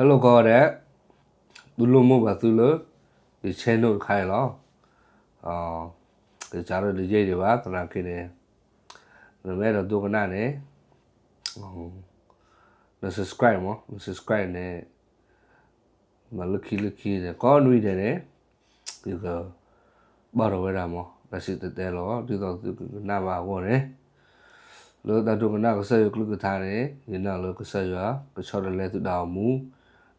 hello ကောတဲ့သူလိုမို့ပါသူလိုဒီ channel ခိုင်လောအော်ဒီကြားရတဲ့ရေးတွေပါတနာကိနေနမဲတော့ဒုကနာနေဟိုန subscribe မန subscribe နဲ့မလကီလကီတဲ့ကောနွေတယ်တဲ့ဒီကဘာရောဝဲတာမောလက်ရှိတဲ့တဲလောဒီတော့နာပါဝေါ်တယ်လောတတုကနာကဆယ်ကလုကထားတယ်ဒီနောက်လောကဆယ်ရကချော်တယ်လဲသူတောင်မူ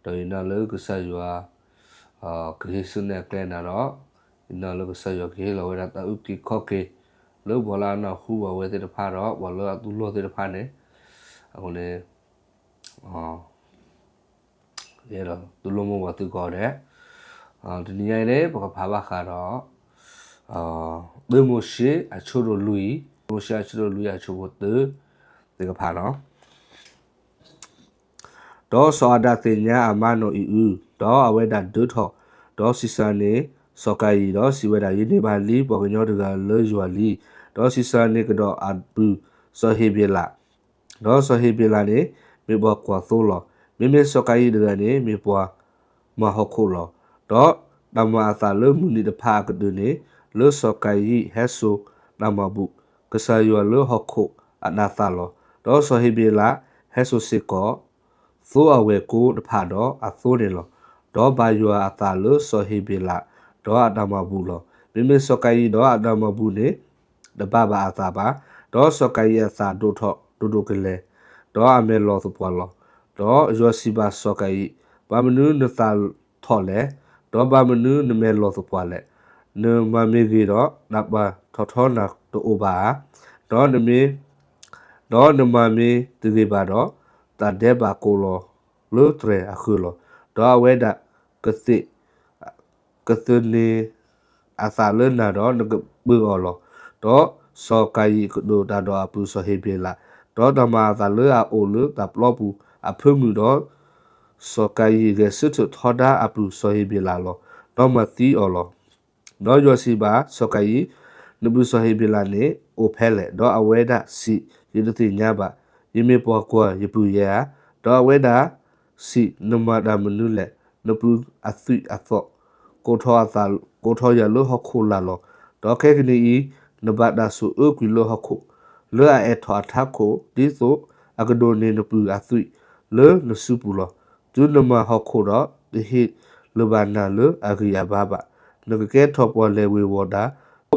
တော်ရင်နောက်လောကဆယ်ရအာကလေးစနေကလဲနာတော့ဒီနောက်လောကဆယ်ရကေလောဝဲတာတူကီခော့ကေလောဘောလာနာဟူဝဝဲတဲ့ဖာတော့ဘောလောသူလောတဲ့ဖာနေအခုလေအော်ရေတော့သူလုံးမဘာသူကောတဲ့အာဒီနေရာလေဘာဘာဘာခါတော့အာဘယ်မိုရှိအချိုလိုလူီမိုရှိအချိုလိုလူီအချိုဘတ်ဒီကဖာနော် ဒေါ်စောဒတင်ညာအမနိုအီဦးဒေါ်အဝဲဒါဒုထောဒေါ်စီဆာနေစောကီဒေါ်စီဝဲဒါယိနေပါလီပေါ်ကညောတကလေယွာလီဒေါ်စီဆာနေကတော့အဘူစောဟေဘီလာဒေါ်စောဟေဘီလာနေမေဘောကွာသိုးလောမေမေစောကီဒကနေမေပွားမဟုတ်ခုလောဒေါ်ဒမအသာလမှုနိတဖာကဒုနေလေစောကီဟဲဆိုနမဘူးကဆာယွာလောဟခုအနာသလောဒေါ်ဆိုဟိဘီလာဟဲဆိုစစ်ကော သိုးအဝဲကိုတဖာတော့အသိုးတယ်လောဒေါ်ဘာယွာအသာလောဆိုဟိဘီလာဒေါ်အဒမဘူးလောမိမိစကိုင်ဒေါ်အဒမဘူးနေတပဘာအသာပါဒေါ်စကိုင်အသာဒုထောဒုဒုကလေဒေါ်အမေလောသပွာလောဒေါ်ယွာစီဘာစကိုင်ဘာမနုနသထောလေဒေါ်ဘာမနုနမေလောသပွာလေနမမေဂီတော့နဘာထောထောနာတိုဘာတော့နမေတော့နမမေတတိပါတော့ တတဲ့ပါကိုလောလို့တရအခုလောတော့ဝဲဒကတိကသနေအသာလနာတော့ငဘူအော်လောတော့စောကိုင်ကဒိုတာတော့အပူဆိုဟေပြေလာတော့ဓမ္မသာလေအိုလူတပ်လောပူအဖမှုတော့စောကိုင်ရဲ့စစ်ထောဒါအပူဆိုဟေပြေလာလောတော့မတီအော်လောတော့ယောစီပါစောကိုင်နဘူးဆဟိဘလာနေအိုဖဲလေဒေါ်အဝဲဒစီယဒတိညာပါ ယမေပေါ်ကွာယပူယာဒေါ်အဝဲဒစီနမဒါမနုလေနပူအသုအသောကိုထောအသာကိုထောရလို့ဟခုလာလောဒေါ်ခဲကနီဤနဘဒါဆူအကွီလို့ဟခုလောအဲထောအထခုဒီဆိုအကဒိုနေနပူအသုလောနစုပူလောဒုနမဟခုတော့ဒီဟိလဘနာလအဂိယဘာဘာနကကဲထောပေါ်လေဝေဝဒါ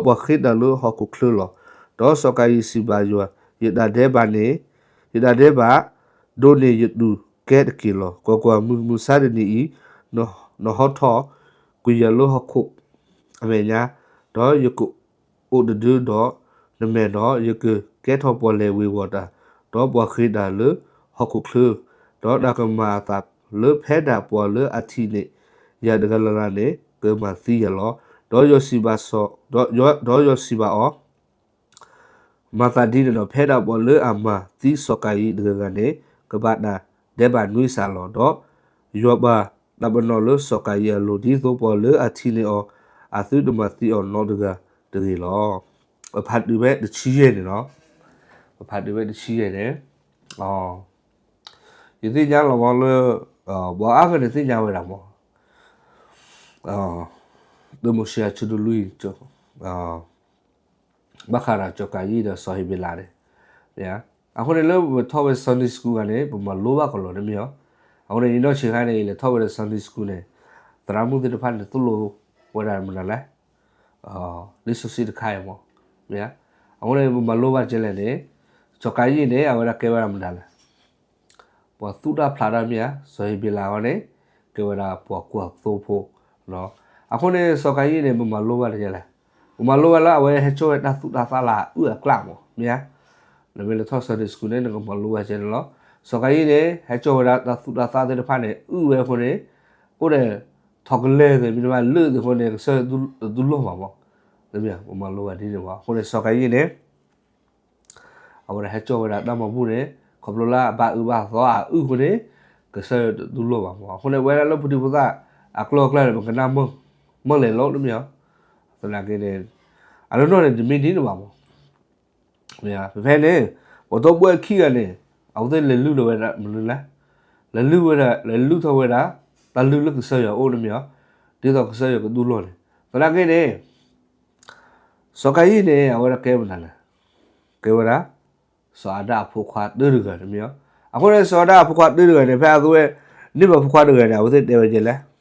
ဘခိဒလူဟခုခလူလောဒေါ်စကိုင်စီဘာယောယဒဒေဘာနေ ယဒဒေဘာဒိုနေယဒူကဲကီလောကိုကွာမူမူဆာဒနီဤနောနောဟထောကွေယလောဟခုအမေညာဒေါ်ယကုအိုဒဒူဒေါ်နမေဒေါ်ယကကဲထောပေါ်လေဝေဝတာဒေါ်ဘခိဒလူဟခုခလူဒေါ်ဒကမာတာလေဖဲဒါပေါ်လေအတီနေယဒဂလလာနေကမစီယလောဒေါ်ယစီဘာဆောဒေါ်ဒေါ်ယစီဘာအော မာတာဒီနော်ဖဲတာပေါ်လေအမသီစောကိုင်ဒီကနေကဘာနာဒေဘာနွိဆာလောဒေါ်ယောဘာဒဘနော်လေစောကိုင်ရလိုဒီသို့ပေါ်လေအချီနေအောအသုဒမသီအောနော်ဒကတရီလောဖတ်ဒီဘဲတချီးရဲနေနော်ဖတ်ဒီဘဲတချီးရဲတယ်အော်ဒီသိညာလောဘောလေဘောအားကနေသိညာဝဲတာမောအော်ဒမိုရှာချူဒလူချောအာ ဘခါရာချောကာယီဒဆာဟီဘလာတယ်ညာအခုလည်းထောဝဲဆန်ဒီစကူကနေဘမလိုဘကလောနေမြောအခုလည်းတော့ချေခိုင်းနေလေထောဝဲဆန်ဒီစကူနေတရာမှုတဲ့ဖန်တူလိုဝရမလာလဲအာလစ်ဆိုစီတခိုင်မောညာအခုလည်းဘမလိုဘကျလဲနေချောကာယီနေအဝရကေဝရမလာလဲပေါ်သူတာဖလာရမြဆာဟီဘလာကနေကေဝရာပေါ်ကွာသို့ဖို့နော်အခုနေစော်ကိုင်းရနေမလိုပါတယ်ကြလား မလိုလာဝဲဟချိုတာသူတာဖလာဥကလာမောမြာနမေလသောဆဒစ်ကူနေငမလိုဝဲကျလောစော်ကိုင်းရနေဟချိုတာသူတာသာတဲ့ဖာနေဥဝဲခုနေကိုတဲ့ထောက်ကလေးတွေမြမလွတ်တဲ့ခုနေဆဒူဒူလောပါမောနမေမလိုဝဲဒီနေပါခုနေစော်ကိုင်းရနေအဝရဟချိုတာတမဘူးနေခပလိုလာဘာဥဘာသောဥခုနေကဆဒူလောပါမောခုနေဝဲလာလို့ပူဒီပသာအကလောကလာဘကနာမောမလဲလို့လို့မြော သနာကေတယ်အလုံးတော့ဒီမီဒီနေပါမောမြာဖဲနေဘတော့ပွဲခိရနေအောက်တဲ့လေလူလိုပဲမလို့လား le lu we da le lu tho we da ta lu lu sa yo o le mya de to sa yo ko du lo le ta la ke ne so ka yi ne a wa ke ma la ke wa da so ada phu khwa de de ga le mya a ko ne so ada phu khwa de de ga ne fa ko we ni ba phu khwa de ga ne a wo de de we je le တော့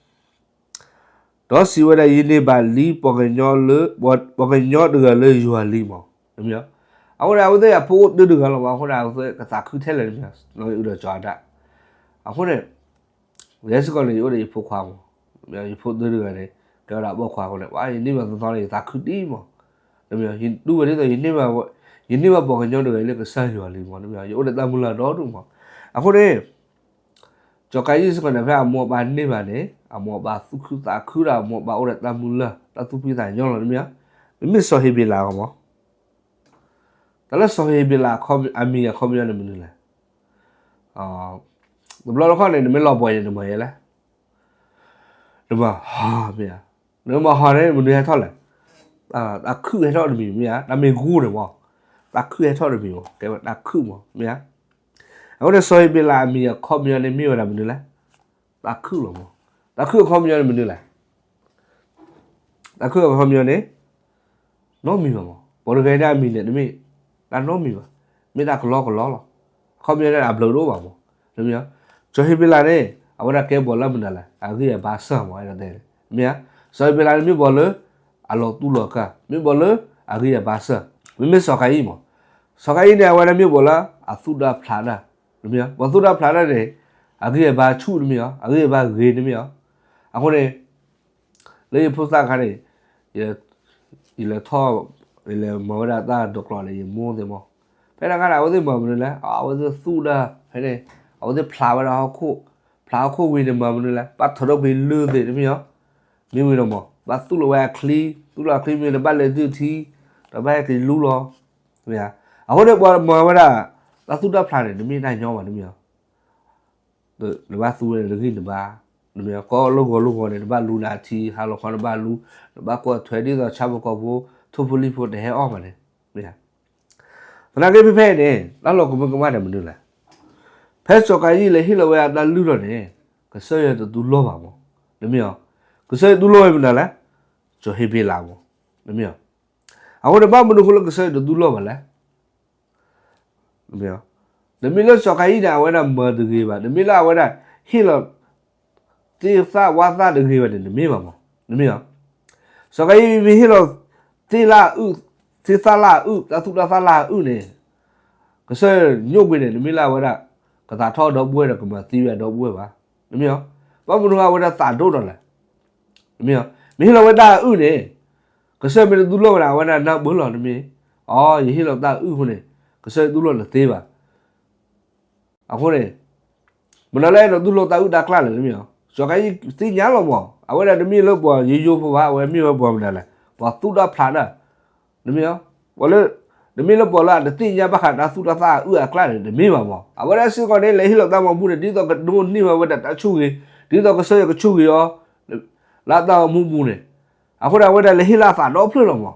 စီဝဲတဲ့ယင်းနေပါလီပေါ်ကညောလပေါ်ကညောတကလေယူဟာလီမောအမြအခုဒါဥဒဲဖိုးတူတူကလောအခုဒါဥဒဲကစားခုထဲလေမြနော်ဥဒဲကြွားတာအခုနဲ့ရဲစကောလေဥဒဲဖိုးခွာမောမြဖိုးတူတူကလေကြောတာပေါ့ခွာခုနဲ့ဝါယင်းနေမှာသွားလေစားခုတီးမောအမြယင်းတူဝဲတဲ့ယင်းနေမှာယင်းနေမှာပေါ်ကညောတကလေကစားယူဟာလီမောနမြဥဒဲတမူလာတော့တူမောအခုနဲ့ကြောကိုင်းစကောနေဖာမောပါနေပါလေ အမောပါသုခုတာခူရာမောပါဥဒဲတမူလာတသူပိတာညောလို့မြမစ်စောဟေဘီလာကမောတလစောဟေဘီလာခေါအမီခေါမရနေမလို့လားအာဘလောခေါနေမလောပေါ်နေမရလားဒီမှာဟာမြာဒီမှာဟာနေမနေထောက်လဲအာအခုရထောက်တယ်မြာဒါမင်းကူတယ်မောအခုရထောက်တယ်မြာကဲဒါခုမောမြာအခုတော့စောဟေဘီလာအမီခေါမရနေမြရမလို့လားဒါခုလို့မော ဒါခုခေါမရနေမလို့လားဒါခုခေါမရနေနော်မီမောဘောရဂိုင်ဒါမီနဲ့ဒီမေဒါနော်မီပါမေဒါကလောကလောလောခေါမရတဲ့အပလိုတော့ပါမောဒီမြာဂျိုဟေဘီလာနေအဝရကဲဘောလာမနလာအခုရဘာဆာမောအဲ့ဒါတဲ့မြာဇိုဟေဘီလာမြေဘောလအလောတူလောကမြေဘောလအခုရဘာဆာမိမစောခိုင်မောစောခိုင်နေအဝရမြေဘောလာအသုဒဖလာဒါဒီမြာဘောသုဒဖလာဒါတဲ့အခုရဘာချုဒီမြာအခုရဘာဂေဒီမြာ အခုလေလေဖုစာခါနေရဒီလေထောလေမောရတာဒုကလာလေမိုးတယ်မောဖဲလာကလာဝသိမောမလို့လဲအာဝသိသုဒဖဲနေအဝသိဖလာဝရခုဖလာခုဝေတယ်မောမလို့လဲပတ်ထတော့ဘီလူတယ်ဒီမြောမိဝေတော့မောပတ်သူ့လိုဝဲခလီသူ့လိုခလီမြေပတ်လေသူတီတပတ်ကလူလောဗျာအခုတော့မောဝရတာသုဒဖလာတယ်ဒီမြေနိုင်ညောပါဒီမြေလဘသူရလေ ခိလဘာလူမျိုးကောလောကောလောကောနေဘာလူနာတီဟာလောခေါ်ဘာလူဘာကောထွဲဒီတော့ချဘကောဘူးထူပလီဖို့တဲ့အော်မလဲမင်းဘနာကေဖဖဲနေလောက်လောကမကမတယ်မလို့လားဖဲစောကကြီးလေဟိလဝဲအတလူတော့နေကဆရတူလောပါမောလူမျိုးကဆရတူလောရမလားကျိုဟေဘေလာမောလူမျိုးအခုတော့ဘာမလို့ခလကဆရတူလောပါလားလူမျိုးဒမီလောစောကကြီးတာဝဲတာမတူကြီးပါဒမီလာဝဲတာဟိလော တေစာဝါသတကေဝတယ်မေပါမောနမေယောစကိုင်းမီဟီလိုတေလာဥတေစာလာဥတသုတသလာဥနေကစညုတ်ပေးတယ်နမေလာဝရကသာထောတော့ပွဲတော့ကမသီးရတော့ပွဲပါနမေယောဘာမနုကဝရသာတို့တော့လဲနမေယောမီဟီလိုဝတာဥနေကစမေဒူလောလာဝရနောက်ဘလောနမေအော်ယဟီလိုတာဥခုနေကစဒူလောလသေးပါအခုနေမနလဲတော့ဒူလောတာဥဒါကလာလေနမေယော ဇော်ကိုင်းစီညာလောမောအဝဲတမီလို့ပေါ်ရေယိုဖို့ပါအဝဲမြေပေါ်မတယ်လားပေါ်သူတာဖလာတာနမီယောဝလေနမီလို့ပေါ်လာတတိညာဘခတာသူတာသာဥအကလာတယ်နမီပါမောအဝဲစီကနေလေဟီလို့တာမဘူးဒီတော့ကဒိုနိမဝဒတချုကြီးဒီတော့ကဆွေကချုကြီးရောလာတော့မူဘူးနေအခုတော့ဝဲတယ်လေဟီလာသာတော့ဖလို့လောမော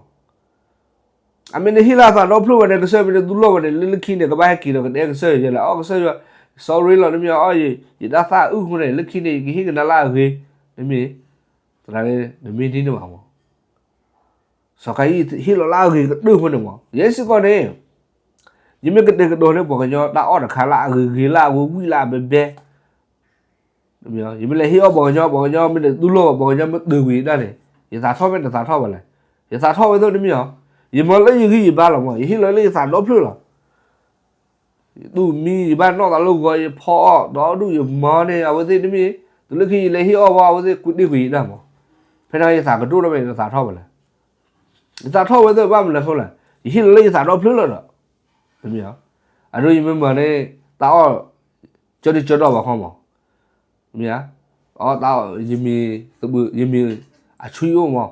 အမင်းဟီလာသာတော့ဖလို့ဝဲတယ်ကဆွေပြီးဒူလောဝဲတယ်လလခင်းတယ်ကဘာဟကီတော့ကတဲ့ကဆွေရလာအော်ကဆွေရ sorry လို့နမအော်ရေရတာသာဥခုနဲ့လက်ခိနေဂိဟိကနလာခေနမေတရာလေနမေတင်းနေမှာမောစကိုင်းဟီလိုလာခေဒုခုနေမောယေစကောနေယမေကတဲ့ကတော့လေဘောကညောတာအော်တခါလာခေခေလာဝဝီလာဘေဘေနမေယမေလေဟီအောဘောကညောဘောကညောမတူလို့ဘောကညောမတူဝီတာလေရသာထောက်မဲ့တသာထောက်ပါလေရသာထောက်ဝဲတော့နမေယယမေလေယခိယပါလောမောယဟီလိုလေ သာတော့ဖလို့လားသူမီဘာတော့တလို့ကိုဖောတော့သူမောနေအဝသိတမီသူလခိလေဟီအောဝဝသိကုတိခွေတာမောဖေနာရစာကတိုးတော့ပဲစာထောက်ပါလားစာထောက်ဝဲတော့ဘာမလဲဟုတ်လားဟီလေစာတော့ဖလို့လားတမီဟာအရူယမမနဲ့တာအောကျော်ကျော်တော့ပါခေါမောမီဟာအော်တာယမီသူယမီအချွေးအောင်မော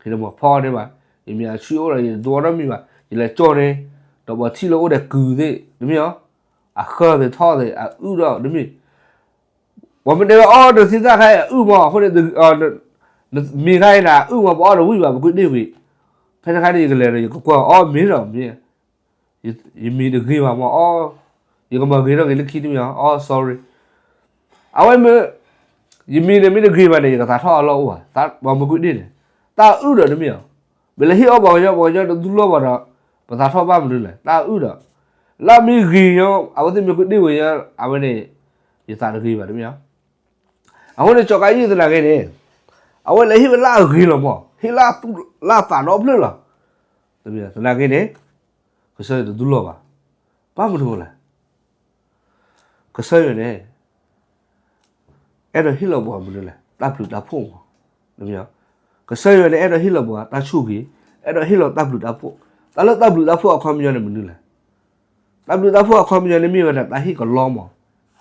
ခေတော့မောဖောတယ်ပါယမီအချွေးအော်ရတော်တော့မီပါဒီလေကြော်တယ် တော့ဘာချီလို့တဲ့ကူတဲ့ဒီမျိုးအခေါ်တဲ့ထော်တဲ့အဥတော့ဒီမျိုးဘာမတဲ့အော်တော့စဉ်းစားခိုင်းဥမဟုတ်တဲ့အော်မိခိုင်းတာဥမပေါ်တော့ဝိပါမကွနေဝိဖက်ခိုင်းနေကြလေကိုကအော်မင်းတော့မင်းယမီတခေးပါမအော်ဒီကမခေးတော့ငါလက်ခီးတယ်မအော် sorry အဝဲမယမီနေမီတခေးပါနေကသာထော်လို့ဟာသာဘာမကွနေတယ်တာဥတော့ဒီမျိုးဘယ်လိုဟိအော်ဘောရောဘောရောတူလို့ပါတော့ ဘာသာထောက်ပါမလို့လေတာဥတော့လာမီဂီယောအဝတိမကွနေဝရအဝဲနေရတာဂရီဘာနမီအဝဲနေချောကကြီးသလာခဲ့တယ်အဝဲလဟီလာဂရီလောမောဟီလာတူလာတာတော့ဖလို့လားတမီသလာခဲ့တယ်ကဆဲဒူလောဘာဘာမလို့လဲကဆဲရနေအဲ့တော့ဟီလောဘောမလို့လဲတပ်လူတာဖုံတမီကဆဲရနေအဲ့တော့ဟီလောဘောတာချုကြီးအဲ့တော့ဟီလောတပ်လူတာဖု တာလို့တပ်လူတာဖုအခွန်မြောနေမလို့လဲတပ်လူတာဖုအခွန်မြောနေမြေတာတာဟီကလောမော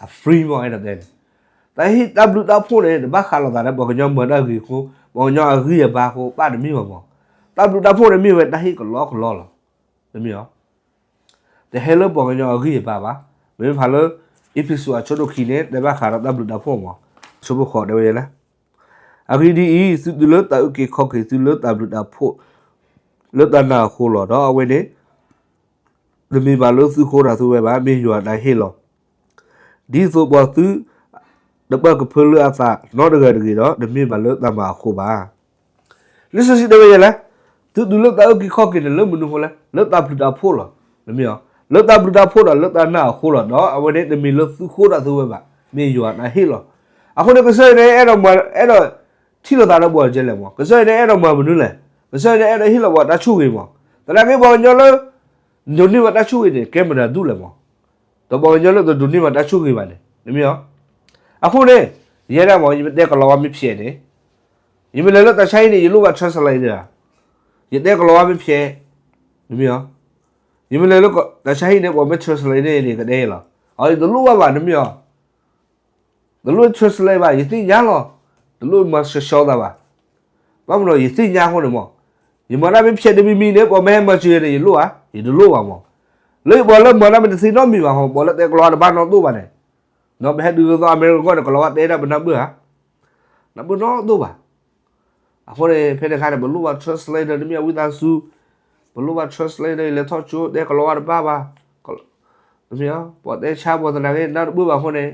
အဖရီမောအဲ့ဒါတဲ့တာဟီတပ်လူတာဖုနေဘာခါလောတာဘောကညမဒါကြီးကိုဘောညအကြီးရပါကိုပါတမီမောတပ်လူတာဖုနေမြေတာဟီကလောကလောလားတမီရောတဲ့ဟဲလောဘောကညအကြီးရပါပါမင်းဖာလို့ episode အချို့တို့ခီနေတဲ့ဘာခါရတပ်လူတာဖုမောချို့ဘခေါ်တယ်ရလားအဂီဒီဤစုဒ လတာဥကေခောက်ကေစုလတာဘလတာဖို့လတနာခိုးလောတော့အဝဲနေဒမီဘာလို့စုခိုးတာဆိုပဲဗာမေရွာတိုင်းဟေလောဒီဆိုပေါ်သူဒဘကဖလအဖာနော်တကယ်တကယ်တော့ဒမီဘာလို့တမခိုးပါလစ်စီတယ်ရလားသူဒလတာဥကေခောက်ကေလမနုဟလားလတာဘလတာဖို့လောဒမီယောလတာဘလတာဖို့တော့လတနာခိုးလောတော့အဝဲနေဒမီလို့စုခိုးတာဆိုပဲဗာမေရွာတိုင်းဟေလောအခုလည်းကစရဲအဲ့တော့အဲ့တော့ထိလို့တာတော့ပေါ်ကျဲလဲမောကစရဲအဲ့တော့မမနုလဲ ကစရဲအဲ့တော့ဟိလဘောတချုကေမောတလာကေဘောညောလညိုနိဝတချုကေတယ်ကင်မရာဒူလဲမောတော့ဘောညောလတော့ဒူနိဝတချုကေပါလေနမေယောအခုလေရဲရမောဒီတဲ့ကလောဝမဖြစ်နေဒီမလဲလို့တချိုင်းနေရလို့က translate တာရတဲ့ကလောဝမဖြစ်နမေယောဒီမလဲလို့တချိုင်းနေဘောမ translate နေနေကတဲ့လားအော်ဒီလူဝပါနမေယောဒလူ translate ပါယတိညာလောဒလို့မရှရှောတာပါဘာမလို့ရစိညာခုံးနေမော ယမနာမဖြစ်တယ်မီမီနဲ့ပေါ်မဲမချွေတယ်လို့ဟာဒီလို့ပါမောလေဘောလမနာမတစီတော့မီပါဟောဘောလတဲ့ကလောဘာနော်တို့ပါနဲ့နော်ဘယ်ဒူသောအမေရိကန်ကလောတဲ့တာဘနဘူးဟာနဘူးနော်တို့ပါအခုလေဖဲတဲ့ခါနဲ့ဘလို့ပါ translator တမီဝိသစုဘလို့ပါ translator လေတော့ချိုတဲ့ကလောဘာဘာဘာတမီပေါ်တဲ့ချာပေါ်တဲ့လည်းနောက်ဘူးပါခုနေ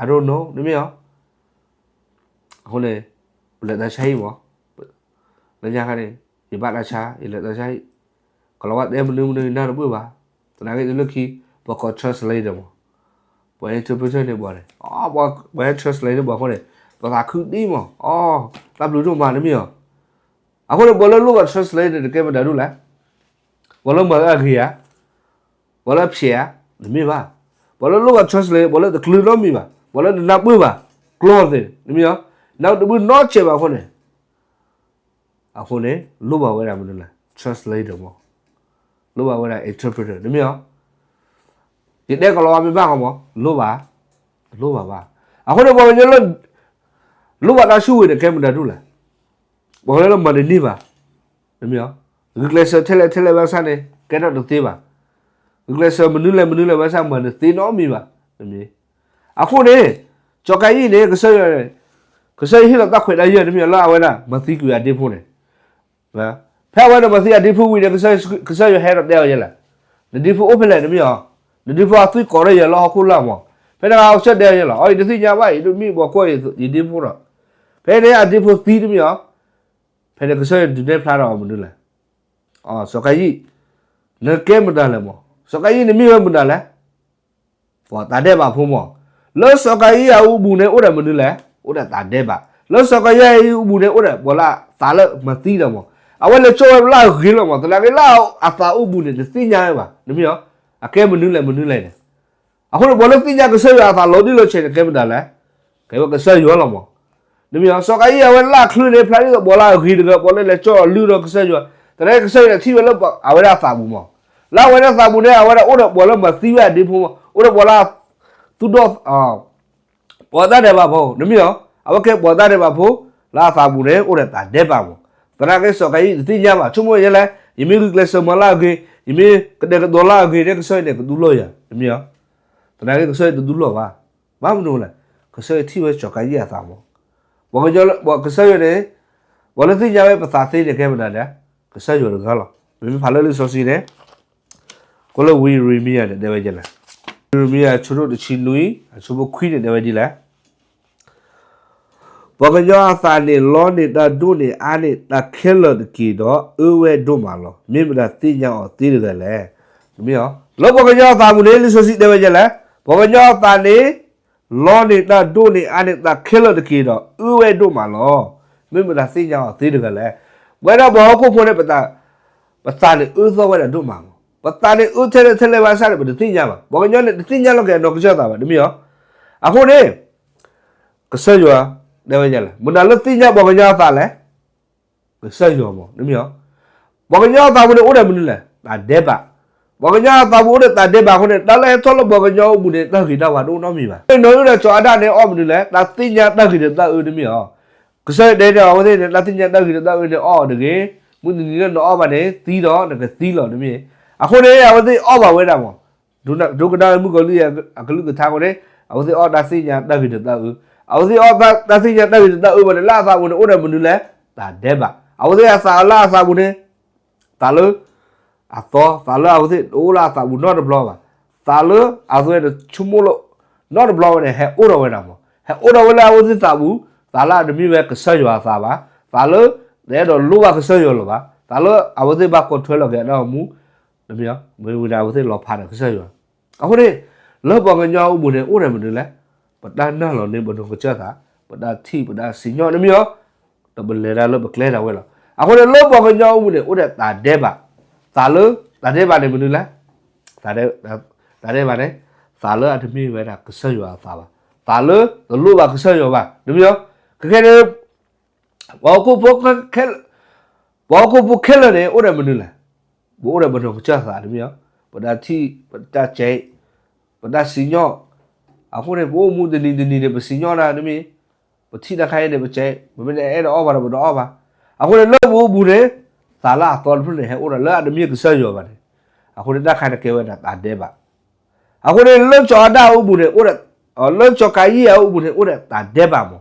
I don't know တမီရောအခုလေဘလက်တရှိုင်းဘောလညာခါနေ ဒီပါလာချာဒီလက်တရှိုင်းကလောတ်တဲ့မလို့မလို့နားဘူးပါတနာကေလုခီဘောက translate တယ်ဘောဘော interpretation နေဘောလေအော်ဘောဘော translate ဘောခေါ်တယ်ဘာသာခုတီးမောအော်တပ်လူတို့မှနမီရောအခုလေဘောလုံးလို့ translate တယ်ကဲမဒါလို့လားဘောလုံးမအခေယာဘောလုံးဖြေယာနမီပါဘောလုံးလို့ translate ဘောလုံးတကလူလို့မီပါဘောလုံးနပ်ဘူးပါ close နမီရောနောက်တဘူး not ချေပါခွန်းနေ အခုလေလို့ပါဝဲတာမလို့လား translator မောလို့ပါဝဲတာ interpreter နမေရောဒီတဲ့ကလောမပါကောမောလို့ပါလို့ပါပါအခုတော့ဘောညလို့လို့ပါတာရှုဝဲတဲ့ကဲမတာတို့လားဘောလည်းမနေနေပါနမေရောဂလက်ဆာထဲလဲထဲလဲပါစားနေကဲတော့သေးပါဂလက်ဆာမနုလဲမနုလဲပါစားမနေသေးတော့မီပါနမေအခုလေကြော်ကိုင်းကြီးလေကဆောရကစဟိလတခွေလိုက်ရတမြလာဝဲလာမသိကူရတေဖို့နေ ဘာဖဲဝဲတော့မသိရတေဖို့ဝီတယ်ကစကစရဟဲရတဲ့ရလာဒီဖို့ open လိုက်တမြဒီဖို့အသိကောရရလာခုလာမောဖဲတော့အောက်ချက်တဲ့ရလာအော်ဒီသိညာပါဒီမိဘောကိုဒီဒီဖို့တော့ဖဲတဲ့အဒီဖို့သီးတမြဖဲတဲ့ကစရဒီတဲ့ဖလာတော့မလို့လားအော်စကကြီးနကဲမတလည်းမောစကကြီးနမိဝမတလည်းဘောတာတဲ့ပါဖုံးမောလောစကကြီးအူဘူးနေဥရမလို့လားဥဒတာတဲ့ပါလောစကရဲ့ဥဘူးနေဥဒဘောလာသာလမတိတယ်မော အဝဲလေချိုလာဂီလောမောတလာကေလာအဖာဥဘူးနေသိညာရပါနမယောအကဲမနုလဲမနုလဲအခုဘောလသိညာကဆေရသာလောဒီလိုချေကဲမတာလဲကဲဘကဆေရောလောမောနမယောစကရဲ့အဝဲလာခလူနေဖလာရီဘောလာဂီတကဘောလေလေချိုလူတော့ကဆေရောတရဲကဆေရသီဝဲလောအဝဲလာသာဘူးမောလာဝဲလာသာဘူးနေအဝဲဥဒဘောလမသီဝဲဒီဖူဥဒဘောလာသူတော့အာပေါ်တာတယ် ပါဘောနမယောအဝကဲပေါ်တာတယ်ပါဖိုလာဖာဘူးလေဥရတာတဲ့ပါဘောတရာကဲစောကကြီးတိညာပါချုံမရလဲယမီကလစမလာကေယမီကတဲ့ဒေါ်လာကေတဲ့ဆွဲတဲ့ဒူလို့ရနမယောတရာကဲဆွဲဒူလို့ပါဘာမလို့လဲကဆွဲတိဝဲချောကကြီးရတာမောဘောကကြောဘောကဆွဲရတယ်ဘောလတိညာပဲပစာ ဘောကညောအစာနေလောနေတာဒုနေအားနေတာခဲလတကီတော့အဝဲဒုမာလောမိမတာတိညာအောင်တိရတယ်လေဒီမြောလောဘောကညောအစာမူလေးဆိုစီတယ်ပဲကြလဲဘောကညောအစာနေလောနေတာဒုနေအားနေတာခဲလတကီတော့အဝဲဒုမာလောမိမတာတိညာအောင်တိရတယ်လေဝဲတော့ဘောခုဖို့နဲ့ပတာပစာနေဥသောဝဲဒုမာပတာနေဥထဲထဲလေပါစားတယ်ဘယ်တိညာပါဘောကညောနဲ့တိညာလောက်ကတော့ကြောက်တာပါဒီမြောအခုနေကဆယ်ရွာ dewe jala muna lo tinya bo ganya ta le sa yo mo ni myo bo ganya ta bu de o de mu le ta de ba bo ganya ta bu de ta de ba ko ne ta le to lo bo ganya o mu de ta ki ta wa do no mi ba no yo de cho ada ne o mu le ta tinya ta ki de ta o de myo ku sa de de o de ta tinya ta ki de ta o de o de ge mu ni ni no o ba de ti do de ke ti lo de mi အခုနေရဝသိအော်ပါဝဲတာမောဒုနဒုကဒါမှုကလေးရအကလူကထားကိုလေအဝသိအော်ဒါစိညာတက်ပြီး တော့ဦးအဝသိအော်ဒါဒါစိညာတက်ပြီးတော့ဦးဘယ်လာသာဘူးနေဥရမနူလဲဒါဒဲပါအဝသိအစာလာစာဘူးနေတာလို့အသောသာလအဝသိဒိုလာသာဘူး not block ပါသာလို့အဝသိချုံမလို့ not block နဲ့ဟဲဥရဝဲတာမောဟဲဥရဝဲလာအဝသိသာဘူးသာလာဒမီပဲကဆက်ရွာသာပါသာလို့လဲတော့လူပါကဆက်ရွာလို့ပါသာလို့အဝသိ ဘကိုထွဲလို့ကြတော့မူတမယမွေဝဒါဝသိလောဖာတယ်ခဆက်ရွာအခုလေလောဘောကညောဥမှုနဲ့ဥရမနေလဲပဒနာလောနေဘဒကချတာပဒတိပဒစီညောတမယတဘလေရာလောဘကလဲတာဝဲလောအခုလေလောဘောကညောဥမှုနဲ့ဥရတာဒဲပါသာလို့တာဒဲပါနေမလို့လားသာဒဲတာဒဲပါနေသာလို့အတမီဝဲတာခဆက်ရွာသာပါသာလို့လူပါခဆက်ရွာပါတမယကခဲနေဘောကုဘောကခဲဘောကုဘခဲလေဥရမနေလား bố đã bắt đầu chơi cả đúng không? Bắt đầu thi, bắt đầu chạy, bắt đầu xí nhỏ. À hôm nay bố mua tiền đi tiền đi để bắt xí nhỏ ra đúng không? Bắt thi đã khai để bắt chạy, bắt bên này đó vào bắt đó vào. À hôm nay lớp bố bù đấy, ta là toàn phương này, ôn là lớp được miếng cái sợi rồi vậy. À hôm nay đã khai được kêu là ta để bà. À hôm nay lớp cho đã bù đấy, ôn là ở lớp cho cái gì ở bù đấy, ôn là ta để bà mà.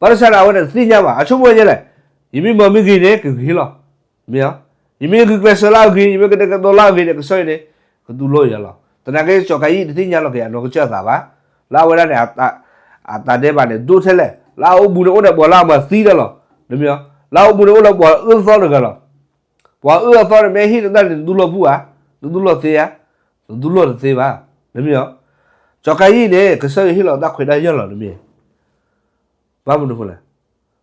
Bắt sao nào ôn là xí nhau mà, à chúng mua như này, ý mình mình gì đấy, cái gì lo, biết không? ယမေကကဆလာဂီယမေကတကဒေါ်လာဂီကဆွေနေကဒူလို့ရလားတနကေချောကကြီးတိညာလို့ကရတော့ချက်တာပါ လာဝဲရတဲ့အာတာတဲ့ပါနဲ့ဒုထဲလဲလာအဘူရိုနဲ့ပေါ်လာမစီးတယ်လို့ဒီမျိုးလာအဘူရိုလောက်ပေါ်အင်းစောတယ်ကလားပေါ်အင်းစောတယ်မဲဟိတဲ့ဒူလဘူးဟာဒူလသေးဟာဒူလသေးပါဒီမျိုးကြော်ကကြီးနဲ့ကဆယ်ဟိလောက်တခွေတဲ့ရလို့ဒီမျိုးဘာမလို့ခလဲ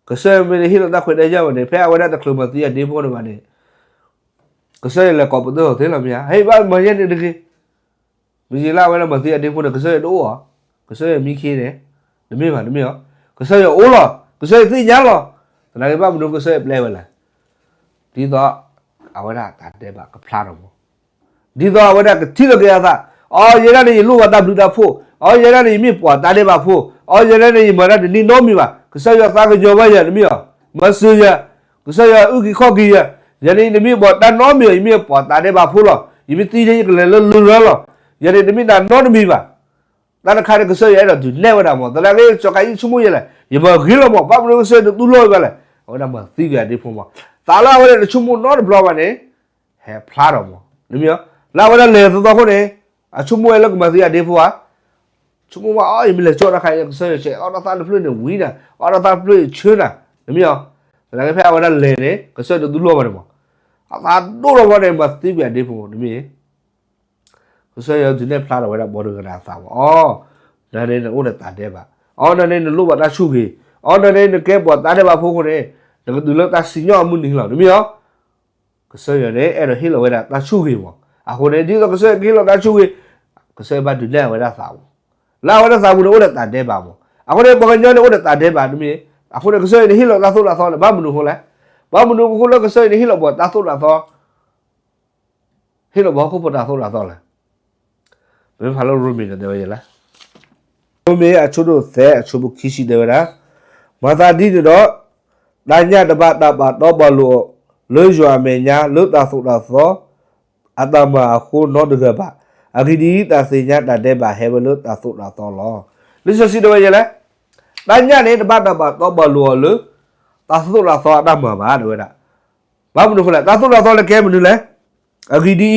ကဆယ်မဲဟိလောက်တခွေတဲ့ရမနေဖဲဝဲတဲ့ကလမစီးရဒေဖို့တယ်ပါနဲ့ကဆယ်လဲကောပတော့သေးလားမြာဟေးဘာမရတဲ့တကြီးမကြီးလာဝဲလာမစီးရဒေဖို့တယ်ကဆယ်တော့ ကစဲမိခေးတယ်ဒမေပါဒမေရောကစဲအိုးလားကစဲသိညာလားတနာကဘာမလို့ကစဲပလဲဝဲလာဒီတော့အဝရတာတဲ့ပါကဖလာတော့ဒီတော့အဝရကတိလကရသာအော်ရရနေလူဝတာဘလူတာဖို့အော်ရရနေမိပွားတာတဲ့ပါဖို့အော်ရရနေမရတဲ့နီနိုမီပါကစဲရသာကကြောပါရဒမေရောမဆူရကစဲရဥကီခော့ကီရယနေ့နမိဘောတနောမြေမြေပေါ်တာတဲ့ပါဖူးလို့ယမိတီးတဲ့ကလေးလူရလို့ယနေ့နမိတာနောနမိပါ တာခါရကဆွေရတော့ဒီလဲဝတာမောတလာလေးချောကိုင်းချမှုရလဲယမဂီလမောဘာမလို့ဆွေတူလို့ပဲလဲဟောဒါမှသိကြတဲ့ဖုံးမောတာလာဝဲချမှုနောဘလောပါနေဟဲဖလာတော့မောနမိလာဝဲလေသတော့ခုနေအချမှုရလကမသိရတဲ့ဖုံးချမှုမအော်ယမလဲချောရခိုင်ဆွေရချေအော်တာဖလွနေဝီးတာအော်တာဖလွချွန်းတာနမိဒါလည်းဖဲအဝဲလေနေကဆွေတူလို့ပါတယ်မောအသာတို့တော့ဘာလဲမသိပြန်နေဖို့ဒီမေကို ဆက်ရဒီနေ့ဖလာတော့ဝဲတာဘော်ဒကနာစာပါအော်ဒါနဲ့ဦးနဲ့တာတဲ့ပါအော်ဒါနဲ့လို့ပါတာရှုခေအော်ဒါနဲ့ကဲပေါ်တာတဲ့ပါဖို့ခိုတဲ့ဒါကသူလို့တာစညောမှုနေလားဒီမေရောကိုဆက်ရတဲ့အဲ့တော့ဟီလိုဝဲတာတာရှုခေပေါ့အခုနေဒီတော့ကိုဆက်ခေလို့တာရှုခေကိုဆက်ပါဒီလက်ဝဲတာစာဘူးလာဝဲတာစာဘူးလို့ဦးနဲ့တာတဲ့ပါပေါ့အခုနေဘောကညောနဲ့ဦးနဲ့တာတဲ့ပါဒီမေအခုနေကိုဆက်နေဟီလို့တာဆိုလာဆောလဲဘာမလို့ဟိုလဲဘာမလို့ကိုလောကဆိုင်နေဟိလဘောတာဆိုလာတော့ဟိလဘောကိုပတာဆိုလာတော့လဲ ဘယ်ဖာလို့ရူမီနေတယ်ရလားရူမီအချို့တို့သဲအချို့ဘခိရှိတယ်ရာမသာဒီတော့ဒါညတပတ်တပတ်တော့ဘလို့လွရွာမေညာလွတ်တာဆိုတာသောအတမခုနောဒကပါအဂိဒီတာစေညတာတဲ့ပါဟဲဘလို့တာဆိုတာသောလောလိစစီတော့ရလားဒါညနေတပတ်တပတ်တော့ဘလို့လို့တာသုလာသောအတမပါတော့ရဘာမလို့ဖလဲတာသုလာသောလည်းကဲမလို့လဲအဂီဒီ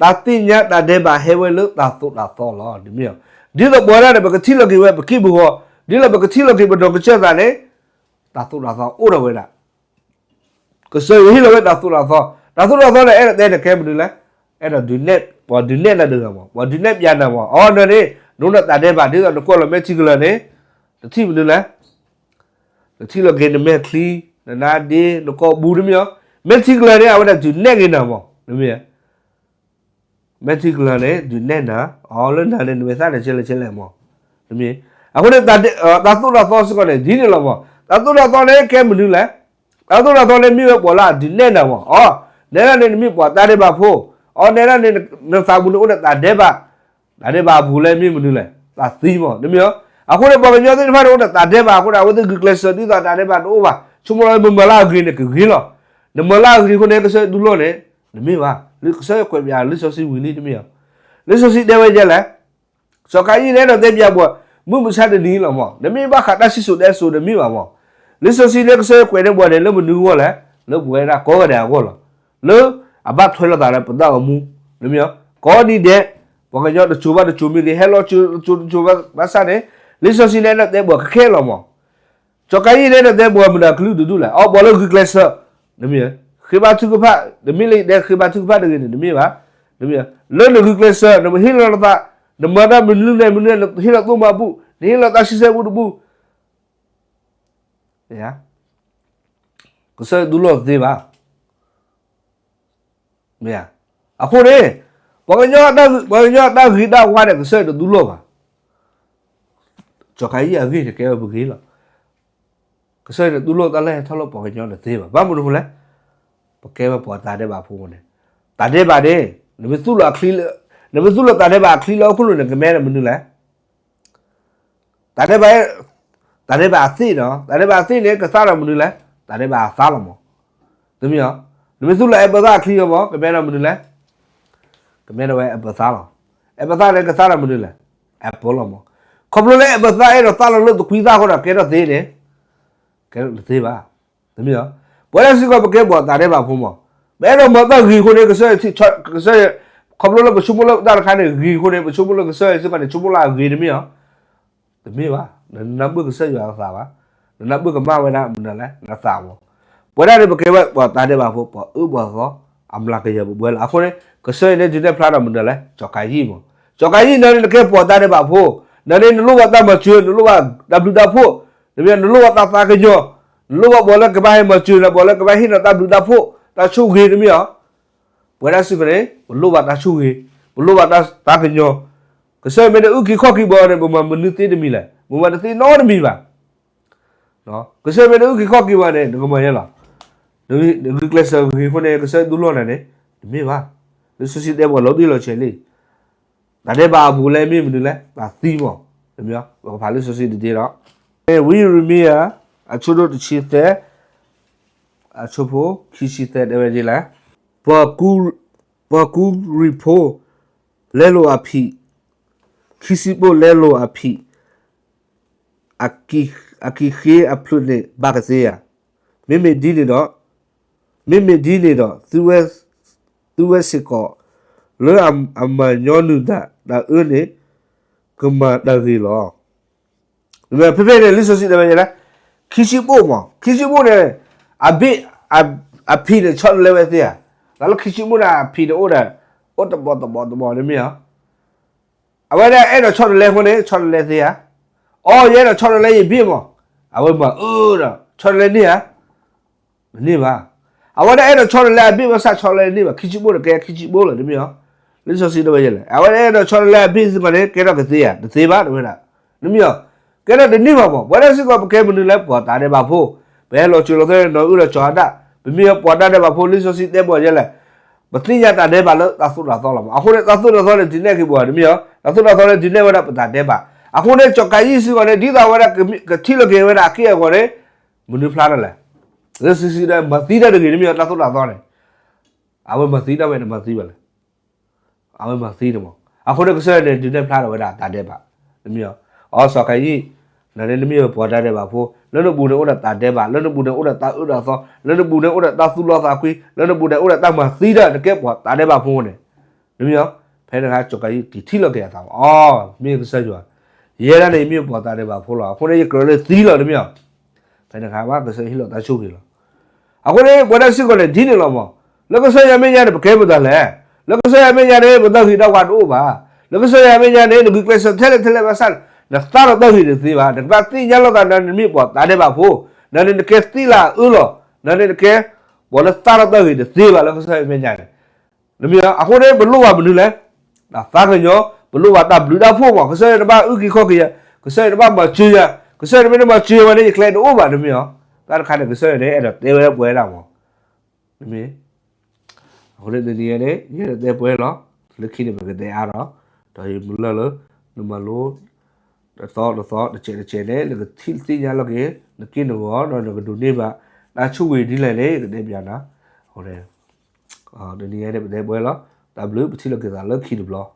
တာတိညာတာတဲ့ပါဟဲဝဲလို့တာသုလာသောလောဒီမြေဒီတော့ပေါ်ရတယ်ဘကတိလကေဝဲပကိဘောဒီလဘကတိလကေဘတော့ကချက်တာလေတာသူလာသောအိုးရဝဲတာကစရဟီလဝဲတာသူလာသောတာသူလာသောလည်းအဲ့တဲ့ကဲမလို့လဲအဲ့တော့ဒီ net ဘောဒီ net လည်းတော့ဘောဒီ net ပြန်တယ်ဘောအော်နော်နေနုံးတာတဲ့ပါဒီတော့ကောလမဲချီကလနေတတိမလို့လဲတတိလကေနမဲခလီနာဒီလကောဘူးရမြေမဲချီကလနေအဝဲဒီ net ကိနာဘောနမေ မဲချီကလနေဒီ net နာအော်လည်းနာလည်းနမေစားတယ်ချက်လက်ချက်လက်မောနမေအခုလည်းတာတာသူလာသောစကနေဒီနေလောဘောတာသူလာသောလည်းကဲမလို့လဲတာသူလာသောလည်းမြေပေါ်လာဒီ net နာဘောအော်နဲနေမြေပေါ်တာတဲ့ပါဖို့အော်နေရနေနစာဘူးလို့တာတဲ့ပါဒါတဲ့ပါဘူးလဲမြင်မလို့လဲသာသီးမော်နမျိုးအခုလည်းပေါ်ညောတဲ့ဖာတော့တာတဲ့ပါခုနဝတ်ကလစ်စတီတာတဲ့ပါတော့ပါချုံမလာမလာဂရင်းကဂရင်းလောနမလာဂရင်းကိုနေကစဒူလို့လေ ဒီမေပါလူဆော့ကွယ်ပြလူဆော့စီဝင်နေဒီမေရလူဆော့စီတဲ့ဝဲကြလဲစော်ကိုင်းကြီးလည်းတော့တက်ပြပေါ့မှုမဆတ်တဲ့ဒီလောမောဒီမေပါခါတက်စီဆိုတဲ့ဆိုဒီမေပါမောလူဆော့စီလည်းဆော့ကွယ်တဲ့ဘော်တယ်လို့မနူးဘော်လဲလို့ကွယ်တာကောကတယ်ဘော်လားလို့အဘထွေးလာတာလည်းပဒအမှုဒီမေကောဒီတဲ့ဘောကကြောတချိုးပါတချိုးမီလေဟဲလိုချိုးချိုးပါဘာစားတယ်လူဆော့စီလည်းတော့တဲ့ဘော်ခဲလောမောစော်ကိုင်းကြီးလည်းတော့တဲ့ဘော်မလားဂလူတူတူလားအော်ဘော်လို့ဂလက်ဆာဒီမေ ခေဘာသူကဖနမိလိတဲ့ခေဘာသူကဖတဲ့နမိပါနမိလောလောကလဆာနမဟိလတာနမဒမလူနဲ့မလူနဲ့ဟိလတုမဘူးနေလတာရှိစေဘူးဘူးရာကဆဒူလောသေးပါမရအခုလေဘောညောတာဘောညောတာခိတာဝါတဲ့ကဆဒူလောပါကြောက်ကြီးအဝိတကယ်ဘူးကြီးလားကဆဒူလောတလဲထလို့ဘောညောတဲ့သေးပါဘာမလို့လဲ ပကဲဘပေါ်တာတဲ့ပါဖုန်းနေတာတဲ့ပါတဲ့နမစုလအခလီနမစုလတာတဲ့ပါအခလီလောက်ခုလို့ငမဲမနူလဲတာတဲ့ပါတာတဲ့ပါအသိနော်တာတဲ့ပါအသိနေကစားရမနူလဲတာတဲ့ပါစားလို့မောသူမျိုးနမစုလအပသာအခလီရောကမဲမနူလဲကမဲတော့အပစားလောအပစားလည်းကစားရမနူလဲအပေါ်လို့မောခေါပလို့လည်းအပစားအဲ့တော့စားလို့လို့ခွီးသားခေါ်တာကဲတော့သေးတယ်ကဲတော့သေးပါသူမျိုးဘွ ယ်စီကပကဲပေါ်တာတဲ့ပါဖုံးမောဘယ်တော့မတော့ဂီခိုနေကစားချကစားခေါပလို့လည်းပချုံမလို့တာခါနေဂီခိုနေပချုံမလို့ကစားစကနေချုံမလာဂီတမီယောတမီပါနဘကစားရတာပါနဘကမဝနာမနလဲနသာဘောဘွယ်ရပကဲပေါ်တာတဲ့ပါဖုံးပေါ်ဥဘောသောအမလာကရဘွယ်အခုနေကစားနေဒီတဲ့ဖလာတော့မနလဲ ကြောက်ကိုင်ကြီးမောကြောက်ကိုင်ကြီးနေကဲပေါ်တာတဲ့ပါဖုံးနနေနလို့ဝတ်တာမချွေနလို့ဝတ်ဒဘလူတာဖို့နပြနလို့ဝတ်တာဖာကကြောလို့ဘောလကဘာဟမချူလဘောလကဘာဟိနတာဘလူတာဖို့တာချုခေတမြောဘွယ်ရစီပရေဘလို့ဘာတာချုခေဘလို့ဘာတာတာကညောကစမေဥခိခော့ခိဘောရဘမမနုတေတမီလာဘမတတိနောတမီပါနော်ကစမေဥခိခော့ခိဘောရဒကမရလာဒိဒိကလဆာခိခုနေကစဒူလောနေနေဒီမေပါဒီစစီတဲ့ဘောလောဒီလောချေလေးဒါတဲ့ပါဘူးလဲမြေမလို့လဲဒါသီးပေါ့ဒီမြောဘာလို့စစီဒီတော့ we remember အချို့တို့ချစ်တဲ့အချို့ဖို့ခီရှိတဲ့တယ် ကြလားဘကူဘကူရီဖိုလဲလိုအဖီခီစီပိုလဲလိုအဖီအကီအကီခေအပလုနေဘာကစေးရမိမိဒီနေတော့မိမိဒီနေတော့သူဝဲသူဝဲစကောလောအမ်အမညောနုဒါဒါအင်းနေကမဒါရီလောဒီမဲ့ဖေဖေလေးလစ်ဆိုစီတယ်ကြလား kishibomo kishibo ne a bit a a pi de chot lewe tia la lo kishibo na pi de oda oda bo da bo da bo ne mi ha a wa da e do chot le ho ne chot le tia o ye do chot le yi bi mo a wa ma o da chot le ni ha ni ba a wa da e do chot le bi mo sa chot le ni ba kishibo de ke kishibo le ne mi ha လိဆိုစီတော့ရလေအဝဲတော့ချော်လဲဘီစမလေကဲတော့ကသေးရသေးပါတော့လားနမီယောကဲတော့ဒီနေ့ပါပေါ့ဘယ်ရစစ်ကကဲမနလဲပေါ်တာတယ်ပါဖို့ဘဲလောချူလို့တဲ့နော်ဥရချောတာဘမီ ပေါ်တာတယ်ပါဖို့လိဆိုစီတဲ့ပေါ်ရလဲမသိရတာတဲ့ပါလို့သာသုလာတော့လာမအခုလည်းသာသုလာတော့လည်းဒီနေ့ကပေါ်တယ်မြေသာသုလာတော့လည်းဒီနေ့ဝရပတာတဲ့ပါအခုလည်းချောကကြီးစီကလည်းဒီသာဝရကတိလကေဝရအကေကောလေမနဖလာလဲရစီစီတဲ့မသိတဲ့တကယ်မြေသာသုလာတော့တယ်အဝမသိတဲ့ပဲမသိပါလေအဝမသိတယ်မအခုလည်းကစတဲ့ဒီနေ့ဖလာတော့ဝရတာတဲ့ပါမြေအော်စောကကြီးနာနေနမီပေါ်တာတဲ့ပါဖိုး nare limi yo bwada de ba pho lo lo bu de ora ta de ba lo lo bu de ora ta ora so lo lo bu de ora ta su lo sa kwi lo lo bu de ora ta ma si da de ke bwa ta de ba pho ne limi yo phe de ga chok ga yi ti thi lo ke ya ta oh mi ko sa jwa ye ra ne mi yo bwa ta de ba pho lo pho ne ye ko le ti lo limi yo phe de ga ba de se hi lo ta chu ki lo a ko ne bwa da si ko le di ne lo mo lo ko sa ya me ya de ke bu da le lo ko sa ya me ya de bu da hi da wa do ba lo ko sa ya me ya de ni ku kle sa thele thele ba sa na staro da hi de se ba da ba ti ya lo ka na mi po ta de ba pho na ne ke sti la u lo na ne ke bo la staro da hi de se ba lo sa me nya ne na mi a ko de bu lo wa bu le na sa ke yo bu lo wa ta bu da pho ma ko sa de ba u ki kho ke ya ko sa de ba ma chi ya ko sa de ma chi ma ne kle do ba de mi yo ta ka de ko sa de e da te we bwe la mo na mi ဟိုလေတည်းရတဲ့ရတဲ့ပွဲတော့လက်ခိနေပဲတဲ့အားတော့ဒါရမလလို့နမလို့ တော့တော့တဲ့ချေချေလေလေသီတီရလောကေနကိနောတော့တော့ဒုနေပါဒါချုဝေဒီလေလေတဲ့ပြန်တာဟိုလေအာတည်းရတဲ့ပွဲလော W ပတိလောကေသာလက်ခိတယ်ဘလော